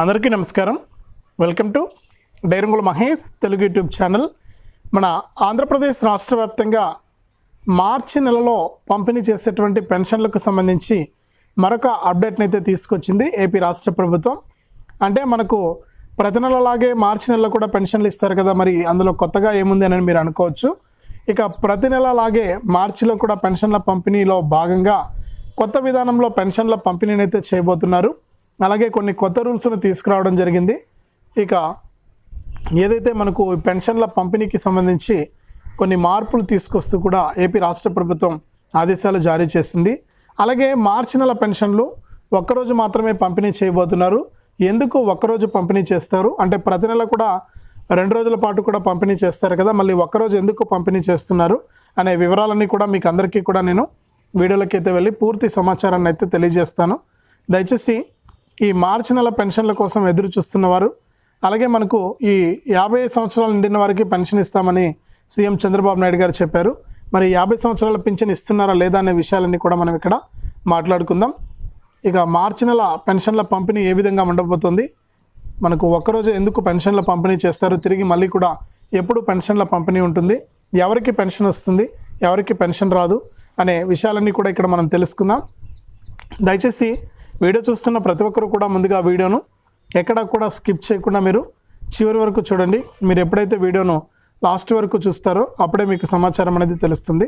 అందరికీ నమస్కారం. Welcome to డైరంగుల మహేష్ తెలుగు యూట్యూబ్ ఛానల్. మన ఆంధ్రప్రదేశ్ రాష్ట్ర వ్యాప్తంగా మార్చి నెలలో పంపిణీ చేసేటువంటి పెన్షన్లకు సంబంధించి మరొక అప్డేట్ని అయితే తీసుకొచ్చింది ఏపీ రాష్ట్ర ప్రభుత్వం. అంటే మనకు ప్రతి నెలలాగే మార్చి నెలలో కూడా పెన్షన్లు ఇస్తారు కదా మరి అందులో కొత్తగా ఏముంది అని మీరు అనుకోవచ్చు. ఇక ప్రతి నెలలాగే మార్చిలో కూడా పెన్షన్ల పంపిణీలో భాగంగా కొత్త విధానంలో పెన్షన్ల పంపిణీని అయితే చేయబోతున్నారు. అలాగే కొన్ని కొత్త రూల్స్ను తీసుకురావడం జరిగింది. ఇక ఏదైతే మనకు పెన్షన్ల పంపిణీకి సంబంధించి కొన్ని మార్పులు తీసుకొస్తూ కూడా ఏపీ రాష్ట్ర ప్రభుత్వం ఆదేశాలు జారీ చేసింది. అలాగే మార్చి నెల పెన్షన్లు ఒక్కరోజు మాత్రమే పంపిణీ చేయబోతున్నారు. ఎందుకు ఒక్కరోజు పంపిణీ చేస్తారు? అంటే ప్రతి నెల కూడా రెండు రోజుల పాటు కూడా పంపిణీ చేస్తారు కదా మళ్ళీ ఒక్కరోజు ఎందుకు పంపిణీ చేస్తున్నారు అనే వివరాలన్నీ కూడా మీకు అందరికీ కూడా నేను వీడియోలోకి అయితే వెళ్ళి పూర్తి సమాచారాన్ని అయితే తెలియజేస్తాను. దయచేసి ఈ మార్చి నెల పెన్షన్ల కోసం ఎదురు చూస్తున్నవారు అలాగే మనకు ఈ యాభై సంవత్సరాలు నిండిన వారికి పెన్షన్ ఇస్తామని సీఎం చంద్రబాబు నాయుడు గారు చెప్పారు. మరి యాభై సంవత్సరాల పింఛన్ ఇస్తున్నారా లేదా అనే విషయాలన్నీ కూడా మనం ఇక్కడ మాట్లాడుకుందాం. ఇక మార్చి నెల పెన్షన్ల పంపిణీ ఏ విధంగా ఉండబోతుంది? మనకు ఒక్కరోజు ఎందుకు పెన్షన్ల పంపిణీ చేస్తారు? తిరిగి మళ్ళీ కూడా ఎప్పుడు పెన్షన్ల పంపిణీ ఉంటుంది? ఎవరికి పెన్షన్ వస్తుంది? ఎవరికి పెన్షన్ రాదు? అనే విషయాలన్నీ కూడా ఇక్కడ మనం తెలుసుకుందాం. దయచేసి వీడియో చూస్తున్న ప్రతి ఒక్కరు కూడా ముందుగా వీడియోను ఎక్కడా కూడా స్కిప్ చేయకుండా మీరు చివరి వరకు చూడండి. మీరు ఎప్పుడైతే వీడియోను లాస్ట్ వరకు చూస్తారో అప్పుడే మీకు సమాచారం అనేది తెలుస్తుంది.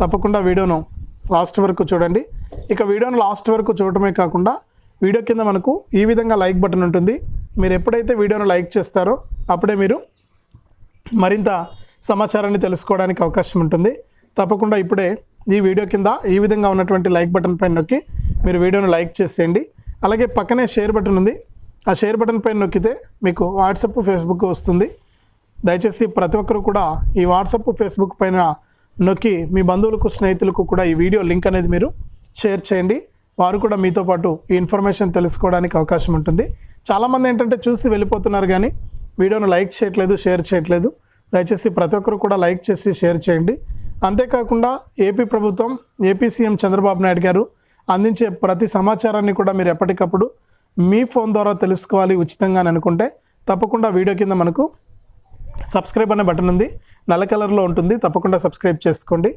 తప్పకుండా వీడియోను లాస్ట్ వరకు చూడండి. ఇక వీడియోను లాస్ట్ వరకు చూడటమే కాకుండా వీడియో కింద మనకు ఈ విధంగా లైక్ బటన్ ఉంటుంది. మీరు ఎప్పుడైతే వీడియోను లైక్ చేస్తారో అప్పుడే మీరు మరింత సమాచారాన్ని తెలుసుకోవడానికి అవకాశం ఉంటుంది. తప్పకుండా ఇప్పుడే ఈ వీడియో కింద ఈ విధంగా ఉన్నటువంటి లైక్ బటన్ పైన నొక్కి మీరు వీడియోను లైక్ చేసేయండి. అలాగే పక్కనే షేర్ బటన్ ఉంది. ఆ షేర్ బటన్ పైన నొక్కితే మీకు వాట్సప్ ఫేస్బుక్ వస్తుంది. దయచేసి ప్రతి ఒక్కరు కూడా ఈ వాట్సప్ ఫేస్బుక్ పైన నొక్కి మీ బంధువులకు స్నేహితులకు కూడా ఈ వీడియో లింక్ అనేది మీరు షేర్ చేయండి. వారు కూడా మీతో పాటు ఈ ఇన్ఫర్మేషన్ తెలుసుకోవడానికి అవకాశం ఉంటుంది. చాలామంది ఏంటంటే చూసి వెళ్ళిపోతున్నారు కానీ వీడియోను లైక్ చేయట్లేదు షేర్ చేయట్లేదు. దయచేసి ప్రతి ఒక్కరు కూడా లైక్ చేసి షేర్ చేయండి. అంతేకాకుండా ఏపీ ప్రభుత్వం ఏపీ సీఎం చంద్రబాబు నాయుడు గారు అందించే ప్రతి సమాచారాన్ని కూడా మీరు ఎప్పటికప్పుడు మీ ఫోన్ ద్వారా తెలుసుకోవాలి ఉచితంగా అని అనుకుంటే తప్పకుండా వీడియో కింద మనకు సబ్స్క్రైబ్ అనే బటన్ ఉంది. నల్ల కలర్లో ఉంటుంది. తప్పకుండా సబ్స్క్రైబ్ చేసుకోండి.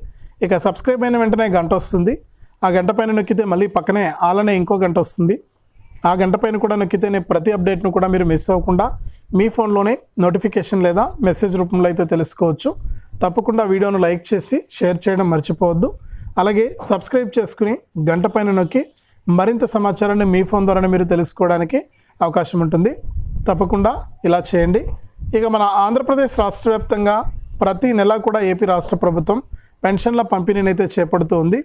ఇక సబ్స్క్రైబ్ అయిన వెంటనే గంట వస్తుంది. ఆ గంట పైన నొక్కితే మళ్ళీ పక్కనే ఆలనే ఇంకో గంట వస్తుంది. ఆ గంట పైన కూడా నేను ప్రతి అప్డేట్ను కూడా మీరు మిస్ అవ్వకుండా మీ ఫోన్లోనే నోటిఫికేషన్ లేదా మెసేజ్ రూపంలో అయితే తెలుసుకోవచ్చు. తప్పకుండా వీడియోను లైక్ చేసి షేర్ చేయడం మర్చిపోవద్దు. అలాగే సబ్స్క్రైబ్ చేసుకుని గంట పైన నొక్కి మరింత సమాచారాన్ని మీ ఫోన్ ద్వారానే మీరు తెలుసుకోవడానికి అవకాశం ఉంటుంది. తప్పకుండా ఇలా చేయండి. ఇక మన ఆంధ్రప్రదేశ్ రాష్ట్ర వ్యాప్తంగా ప్రతి నెల కూడా ఏపీ రాష్ట్ర ప్రభుత్వం పెన్షన్ల పంపిణీని అయితే చేపడుతూ ఉంది.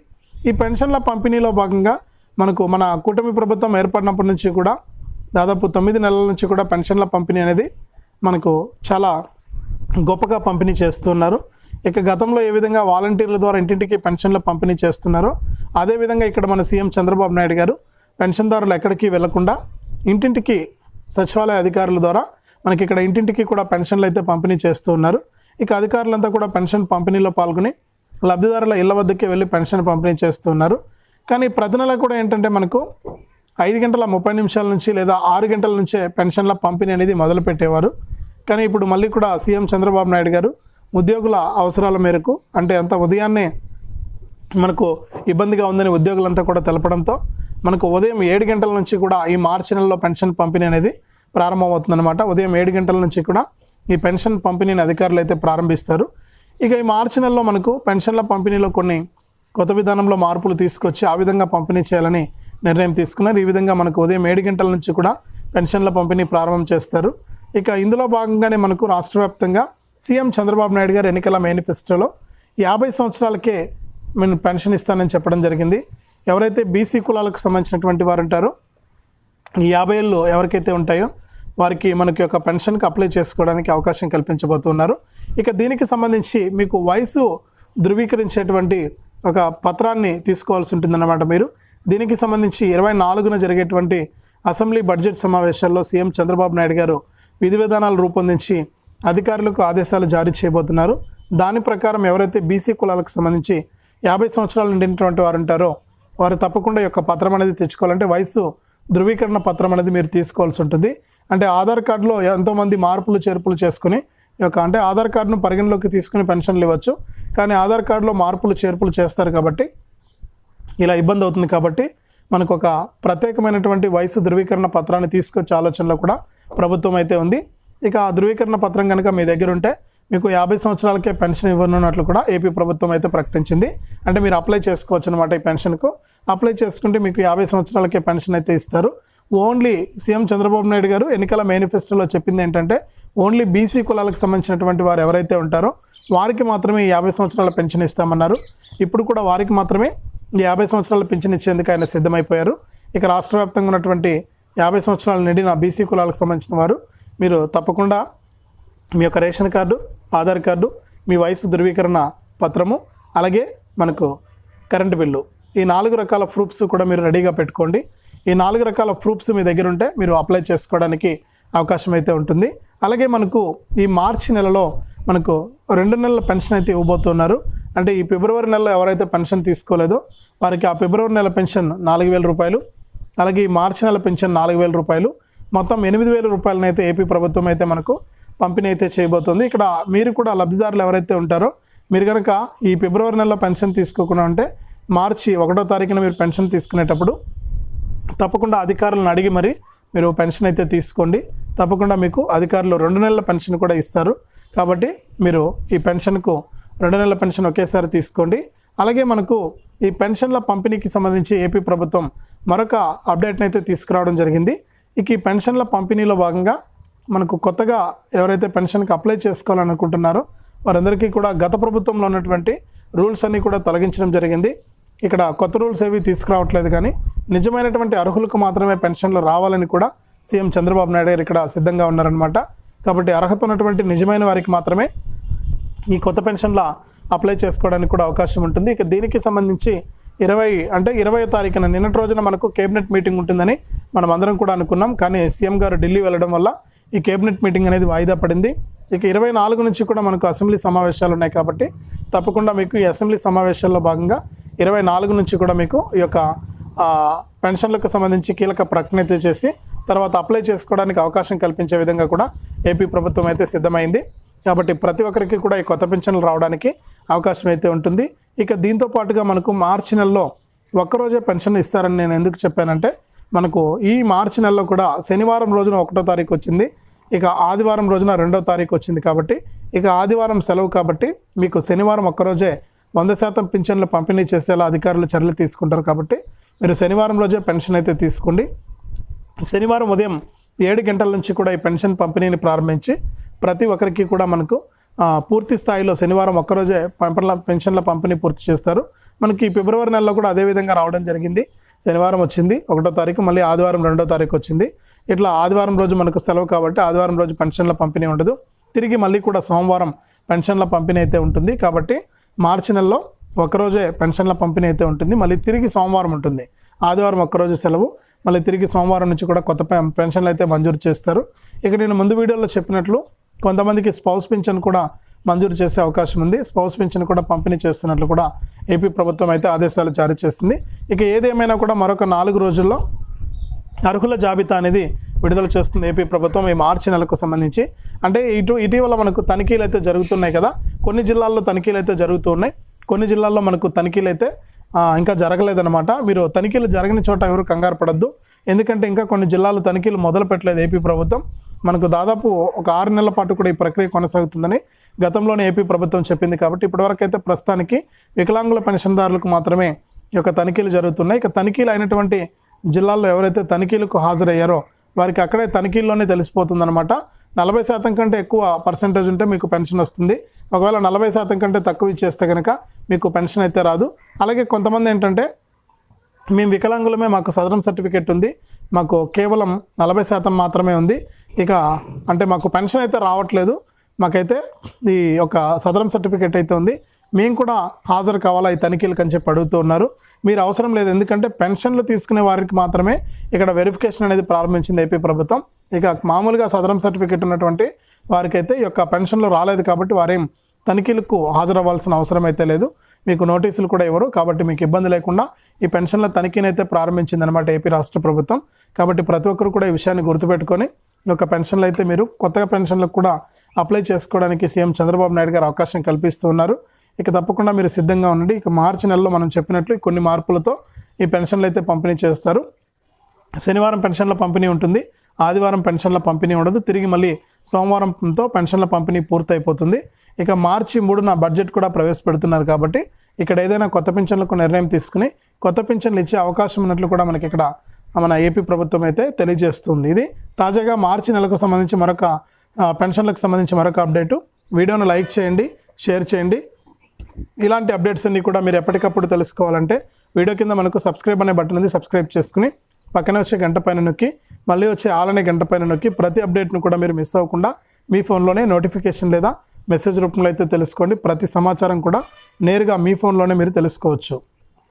ఈ పెన్షన్ల పంపిణీలో భాగంగా మనకు మన కూటమి ప్రభుత్వం ఏర్పడినప్పటి నుంచి కూడా దాదాపు తొమ్మిది నెలల నుంచి కూడా పెన్షన్ల పంపిణీ అనేది మనకు చాలా గొప్పగా పంపిణీ చేస్తున్నారు. ఇక గతంలో ఏ విధంగా వాలంటీర్ల ద్వారా ఇంటింటికి పెన్షన్ల పంపిణీ చేస్తున్నారో అదేవిధంగా ఇక్కడ మన సీఎం చంద్రబాబు నాయుడు గారు పెన్షన్దారులు ఎక్కడికి వెళ్ళకుండా ఇంటింటికి సచివాలయ అధికారుల ద్వారా మనకి ఇక్కడ ఇంటింటికి కూడా పెన్షన్లు అయితే పంపిణీ చేస్తూ ఉన్నారు. ఇక అధికారులంతా కూడా పెన్షన్ పంపిణీలో పాల్గొని లబ్ధిదారుల ఇళ్ళ వద్దకే వెళ్ళి పెన్షన్ పంపిణీ చేస్తూ ఉన్నారు. కానీ ప్రతి నెల కూడా ఏంటంటే మనకు ఐదు గంటల ముప్పై నిమిషాల నుంచి లేదా ఆరు గంటల నుంచే పెన్షన్ల పంపిణీ అనేది మొదలుపెట్టేవారు. కానీ ఇప్పుడు మళ్ళీ కూడా సీఎం చంద్రబాబు నాయుడు గారు ఉద్యోగుల అవసరాల మేరకు అంటే అంత ఉదయాన్నే మనకు ఇబ్బందిగా ఉందని ఉద్యోగులంతా కూడా తెలపడంతో మనకు ఉదయం ఏడు గంటల నుంచి కూడా ఈ మార్చి నెలలో పెన్షన్ పంపిణీ అనేది ప్రారంభమవుతుందన్నమాట. ఉదయం ఏడు గంటల నుంచి కూడా ఈ పెన్షన్ పంపిణీని అధికారులు అయితే ప్రారంభిస్తారు. ఇక ఈ మార్చి నెలలో మనకు పెన్షన్ల పంపిణీలో కొన్ని కొత్త విధానంలో మార్పులు తీసుకొచ్చి ఆ విధంగా పంపిణీ చేయాలని నిర్ణయం తీసుకున్నారు. ఈ విధంగా మనకు ఉదయం ఏడు గంటల నుంచి కూడా పెన్షన్ల పంపిణీ ప్రారంభం చేస్తారు. ఇక ఇందులో భాగంగానే మనకు రాష్ట్ర వ్యాప్తంగా సీఎం చంద్రబాబు నాయుడు గారు ఎన్నికల మేనిఫెస్టోలో యాభై సంవత్సరాలకే నేను పెన్షన్ ఇస్తానని చెప్పడం జరిగింది. ఎవరైతే బీసీ కులాలకు సంబంధించినటువంటి వారు ఉంటారో ఈ యాభై ఏళ్ళు ఎవరికైతే ఉంటాయో వారికి మనకి యొక్క పెన్షన్కి అప్లై చేసుకోవడానికి అవకాశం కల్పించబోతున్నారు ఇక దీనికి సంబంధించి మీకు వయసు ధృవీకరించేటువంటి ఒక పత్రాన్ని తీసుకోవాల్సి ఉంటుందన్నమాట మీరు. దీనికి సంబంధించి ఇరవై నాలుగున జరిగేటువంటి అసెంబ్లీ బడ్జెట్ సమావేశాల్లో సీఎం చంద్రబాబు నాయుడు గారు విధి విధానాలు రూపొందించి అధికారులకు ఆదేశాలు జారీ చేయబోతున్నారు. దాని ప్రకారం ఎవరైతే బీసీ కులాలకు సంబంధించి యాభై సంవత్సరాలు నిండినటువంటి వారు ఉంటారో వారు తప్పకుండా యొక్క పత్రం అనేది తెచ్చుకోవాలంటే వయసు ధృవీకరణ పత్రం అనేది మీరు తీసుకోవాల్సి ఉంటుంది. అంటే ఆధార్ కార్డులో ఎంతోమంది మార్పులు చేర్పులు చేసుకుని యొక్క అంటే ఆధార్ కార్డును పరిగణలోకి తీసుకుని పెన్షన్లు ఇవ్వచ్చు. కానీ ఆధార్ కార్డులో మార్పులు చేర్పులు చేస్తారు కాబట్టి ఇలా ఇబ్బంది అవుతుంది కాబట్టి మనకు ఒక ప్రత్యేకమైనటువంటి వయసు ధృవీకరణ పత్రాన్ని తీసుకొచ్చే ఆలోచనలో కూడా ప్రభుత్వం అయితే ఉంది. ఇక ఆ ధృవీకరణ పత్రం కనుక మీ దగ్గర ఉంటే మీకు యాభై సంవత్సరాలకే పెన్షన్ ఇవ్వనున్నట్లు కూడా ఏపీ ప్రభుత్వం అయితే ప్రకటించింది. అంటే మీరు అప్లై చేసుకోవచ్చు అనమాట ఈ పెన్షన్కు. అప్లై చేసుకుంటే మీకు యాభై సంవత్సరాలకే పెన్షన్ అయితే ఇస్తారు. ఓన్లీ సీఎం చంద్రబాబు నాయుడు గారు ఎన్నికల మేనిఫెస్టోలో చెప్పింది ఏంటంటే ఓన్లీ బీసీ కులాలకు సంబంధించినటువంటి వారు ఎవరైతే ఉంటారో వారికి మాత్రమే యాభై సంవత్సరాల పెన్షన్ ఇస్తామన్నారు. ఇప్పుడు కూడా వారికి మాత్రమే యాభై సంవత్సరాల పెన్షన్ ఇచ్చేందుకు ఆయన సిద్ధమైపోయారు. ఇక రాష్ట్ర వ్యాప్తంగా ఉన్నటువంటి యాభై సంవత్సరాలు నిండిన బీసీ కులాలకు సంబంధించిన వారు మీరు తప్పకుండా మీ యొక్క రేషన్ కార్డు ఆధార్ కార్డు మీ వయసు ధృవీకరణ పత్రము అలాగే మనకు కరెంటు బిల్లు. ఈ నాలుగు రకాల ప్రూఫ్స్ కూడా మీరు రెడీగా పెట్టుకోండి. ఈ నాలుగు రకాల ప్రూఫ్స్ మీ దగ్గర ఉంటే మీరు అప్లై చేసుకోవడానికి అవకాశం అయితే ఉంటుంది. అలాగే మనకు ఈ మార్చి నెలలో మనకు రెండు నెలల పెన్షన్ అయితే ఇవ్వబోతున్నారు. అంటే ఈ ఫిబ్రవరి నెలలో ఎవరైతే పెన్షన్ తీసుకోలేదో వారికి ఆ ఫిబ్రవరి నెల పెన్షన్ నాలుగు వేల రూపాయలు అలాగే ఈ మార్చి నెల పెన్షన్ నాలుగు వేల రూపాయలు. మొత్తం ఎనిమిది వేల రూపాయలనైతే ఏపీ ప్రభుత్వం అయితే మనకు పంపిణీ అయితే చేయబోతుంది. ఇక్కడ మీరు కూడా లబ్ధిదారులు ఎవరైతే ఉంటారో మీరు కనుక ఈ ఫిబ్రవరి నెలలో పెన్షన్ తీసుకోకుండా ఉంటే మార్చి ఒకటో తారీఖున మీరు పెన్షన్ తీసుకునేటప్పుడు తప్పకుండా అధికారులను అడిగి మరి మీరు పెన్షన్ అయితే తీసుకోండి. తప్పకుండా మీకు అధికారులు రెండు నెలల పెన్షన్ కూడా ఇస్తారు. కాబట్టి మీరు ఈ పెన్షన్కు రెండు నెలల పెన్షన్ ఒకేసారి తీసుకోండి. అలాగే మనకు ఈ పెన్షన్ల పంపిణీకి సంబంధించి ఏపీ ప్రభుత్వం మరొక అప్డేట్ని అయితే తీసుకురావడం జరిగింది. ఇక ఈ పెన్షన్ల పంపిణీలో భాగంగా మనకు కొత్తగా ఎవరైతే పెన్షన్కి అప్లై చేసుకోవాలనుకుంటున్నారో వారందరికీ కూడా గత ప్రభుత్వంలో ఉన్నటువంటి రూల్స్ అన్నీ కూడా తొలగించడం జరిగింది. ఇక్కడ కొత్త రూల్స్ ఏవి తీసుకురావట్లేదు కానీ నిజమైనటువంటి అర్హులకు మాత్రమే పెన్షన్లు రావాలని కూడా సీఎం చంద్రబాబు నాయుడు గారు ఇక్కడ సిద్ధంగా ఉన్నారనమాట కాబట్టి అర్హత ఉన్నటువంటి నిజమైన వారికి మాత్రమే ఈ కొత్త పెన్షన్ల అప్లై చేసుకోవడానికి కూడా అవకాశం ఉంటుంది. ఇక దీనికి సంబంధించి ఇరవై అంటే ఇరవై తారీఖున నిన్నటి రోజున మనకు కేబినెట్ మీటింగ్ ఉంటుందని మనం అందరం కూడా అనుకున్నాం. కానీ సీఎం గారు ఢిల్లీ వెళ్ళడం వల్ల ఈ కేబినెట్ మీటింగ్ అనేది వాయిదా పడింది. ఇక ఇరవై నాలుగు నుంచి కూడా మనకు అసెంబ్లీ సమావేశాలు ఉన్నాయి కాబట్టి తప్పకుండా మీకు ఈ అసెంబ్లీ సమావేశాల్లో భాగంగా ఇరవై నాలుగు నుంచి కూడా మీకు ఈ యొక్క పెన్షన్లకు సంబంధించి కీలక ప్రకటన అయితే చేసి తర్వాత అప్లై చేసుకోవడానికి అవకాశం కల్పించే విధంగా కూడా ఏపీ ప్రభుత్వం అయితే సిద్ధమైంది. కాబట్టి ప్రతి ఒక్కరికి కూడా ఈ కొత్త పెన్షన్లు రావడానికి అవకాశం అయితే ఉంటుంది. ఇక దీంతో పాటుగా మనకు మార్చి నెలలో ఒక్కరోజే పెన్షన్ ఇస్తారని నేను ఎందుకు చెప్పానంటే మనకు ఈ మార్చి నెలలో కూడా శనివారం రోజున ఒకటో తారీఖు వచ్చింది. ఇక ఆదివారం రోజున రెండో తారీఖు వచ్చింది కాబట్టి ఇక ఆదివారం సెలవు కాబట్టి మీకు శనివారం ఒక్కరోజే వంద శాతం పింఛన్లు పంపిణీ చేసేలా అధికారులు చర్యలు తీసుకుంటారు కాబట్టి మీరు శనివారం రోజే పెన్షన్ అయితే తీసుకోండి. శనివారం ఉదయం ఏడు గంటల నుంచి కూడా ఈ పెన్షన్ పంపిణీని ప్రారంభించి ప్రతి ఒక్కరికి కూడా మనకు పూర్తి స్థాయిలో శనివారం ఒక్కరోజే పంపల పెన్షన్ల పంపిణీ పూర్తి చేస్తారు. మనకి ఫిబ్రవరి నెలలో కూడా అదే విధంగా రావడం జరిగింది. శనివారం వచ్చింది ఒకటో తారీఖు మళ్ళీ ఆదివారం రెండో తారీఖు వచ్చింది. ఇట్లా ఆదివారం రోజు మనకు సెలవు కాబట్టి ఆదివారం రోజు పెన్షన్ల పంపిణీ ఉండదు. తిరిగి మళ్ళీ కూడా సోమవారం పెన్షన్ల పంపిణీ అయితే ఉంటుంది. కాబట్టి మార్చి నెలలో ఒకరోజే పెన్షన్ల పంపిణీ అయితే ఉంటుంది. మళ్ళీ తిరిగి సోమవారం ఉంటుంది. ఆదివారం ఒక్కరోజు సెలవు. మళ్ళీ తిరిగి సోమవారం నుంచి కూడా కొత్త పెన్షన్లు అయితే మంజూరు చేస్తారు. ఇక నేను ముందు వీడియోలో చెప్పినట్లు కొంతమందికి స్పౌస్ పింఛన్ కూడా మంజూరు చేసే అవకాశం ఉంది. స్పౌస్ పింఛన్ కూడా పంపిణీ చేస్తున్నట్లు కూడా ఏపీ ప్రభుత్వం అయితే ఆదేశాలు జారీ చేసింది. ఇక ఏదేమైనా కూడా మరొక నాలుగు రోజుల్లో అర్హుల జాబితా అనేది విడుదల చేస్తుంది ఏపీ ప్రభుత్వం ఈ మార్చి నెలకు సంబంధించి. అంటే ఇటు ఇటీవల మనకు తనిఖీలు అయితే జరుగుతున్నాయి కదా. కొన్ని జిల్లాల్లో తనిఖీలు అయితే జరుగుతూ ఉన్నాయి. కొన్ని జిల్లాల్లో మనకు తనిఖీలు అయితే ఇంకా జరగలేదన్నమాట. మీరు తనిఖీలు జరగని చోట ఎవరు కంగారు పడద్దు. ఎందుకంటే ఇంకా కొన్ని జిల్లాలు తనిఖీలు మొదలు పెట్టలేదు ఏపీ ప్రభుత్వం. మనకు దాదాపు ఒక ఆరు నెలల పాటు కూడా ఈ ప్రక్రియ కొనసాగుతుందని గతంలోనే ఏపీ ప్రభుత్వం చెప్పింది కాబట్టి ఇప్పటివరకు అయితే ప్రస్తుతానికి వికలాంగుల పెన్షన్దారులకు మాత్రమే ఈ యొక్క తనిఖీలు జరుగుతున్నాయి. ఇక తనిఖీలు అయినటువంటి జిల్లాల్లో ఎవరైతే తనిఖీలకు హాజరయ్యారో వారికి అక్కడే తనిఖీల్లోనే తెలిసిపోతుందన్నమాట. నలభై శాతం కంటే ఎక్కువ పర్సంటేజ్ ఉంటే మీకు పెన్షన్ వస్తుంది. ఒకవేళ నలభై శాతం కంటే తక్కువ ఇచ్చేస్తే కనుక మీకు పెన్షన్ అయితే రాదు. అలాగే కొంతమంది ఏంటంటే మేము వికలాంగులమే మాకు సదరం సర్టిఫికేట్ ఉంది మాకు కేవలం నలభై శాతం మాత్రమే ఉంది ఇక అంటే మాకు పెన్షన్ అయితే రావట్లేదు. మాకైతే ఈ యొక్క సదరం సర్టిఫికేట్ అయితే ఉంది. మేము కూడా హాజరు కావాలా ఈ తనిఖీలకు అని చెప్పి అడుగుతూ ఉన్నారు. మీరు అవసరం లేదు. ఎందుకంటే పెన్షన్లు తీసుకునే వారికి మాత్రమే ఇక్కడ వెరిఫికేషన్ అనేది ప్రారంభించింది ఏపీ ప్రభుత్వం. ఇక మామూలుగా సదరం సర్టిఫికేట్ ఉన్నటువంటి వారికైతే ఈ యొక్క పెన్షన్లు రాలేదు కాబట్టి వారేం తనిఖీలకు హాజరవ్వాల్సిన అవసరం అయితే లేదు. మీకు నోటీసులు కూడా ఇవ్వరు. కాబట్టి మీకు ఇబ్బంది లేకుండా ఈ పెన్షన్ల తనిఖీని అయితే ప్రారంభించిందనమాట ఏపీ రాష్ట్ర ప్రభుత్వం. కాబట్టి ప్రతి ఒక్కరు కూడా ఈ విషయాన్ని గుర్తుపెట్టుకొని ఈ యొక్క పెన్షన్లు అయితే మీరు కొత్తగా పెన్షన్లకు కూడా అప్లై చేసుకోవడానికి సీఎం చంద్రబాబు నాయుడు గారు అవకాశం కల్పిస్తూ ఉన్నారు. ఇక తప్పకుండా మీరు సిద్ధంగా ఉండండి. ఇక మార్చి నెలలో మనం చెప్పినట్లు కొన్ని మార్పులతో ఈ పెన్షన్లు అయితే పంపిణీ చేస్తారు. శనివారం పెన్షన్ల పంపిణీ ఉంటుంది. ఆదివారం పెన్షన్ల పంపిణీ ఉండదు. తిరిగి మళ్ళీ సోమవారంతో పెన్షన్ల పంపిణీ పూర్తయిపోతుంది. ఇక మార్చి మూడున బడ్జెట్ కూడా ప్రవేశపెడుతున్నారు కాబట్టి ఇక్కడ ఏదైనా కొత్త పెన్షన్లకు నిర్ణయం తీసుకుని కొత్త పెన్షన్లు ఇచ్చే అవకాశం ఉన్నట్లు కూడా మనకి ఇక్కడ మన ఏపీ ప్రభుత్వం అయితే తెలియజేస్తుంది. ఇది తాజాగా మార్చి నెలకు సంబంధించి మరొక పెన్షన్లకు సంబంధించి మరొక అప్డేటు. వీడియోను లైక్ చేయండి షేర్ చేయండి. ఇలాంటి అప్డేట్స్ అన్నీ కూడా మీరు ఎప్పటికప్పుడు తెలుసుకోవాలంటే వీడియో కింద మనకు సబ్స్క్రైబ్ అనే బటన్ ఉంది. సబ్స్క్రైబ్ చేసుకుని పక్కన వచ్చే గంట పైన నొక్కి మళ్ళీ వచ్చే ఆలనే గంట పైన నొక్కి ప్రతి అప్డేట్ను కూడా మీరు మిస్ అవ్వకుండా మీ ఫోన్లోనే నోటిఫికేషన్ లేదా మెసేజ్ రూపంలో అయితే తెలుసుకోండి. ప్రతి సమాచారం కూడా నేరుగా మీ ఫోన్లోనే మీరు తెలుసుకోవచ్చు.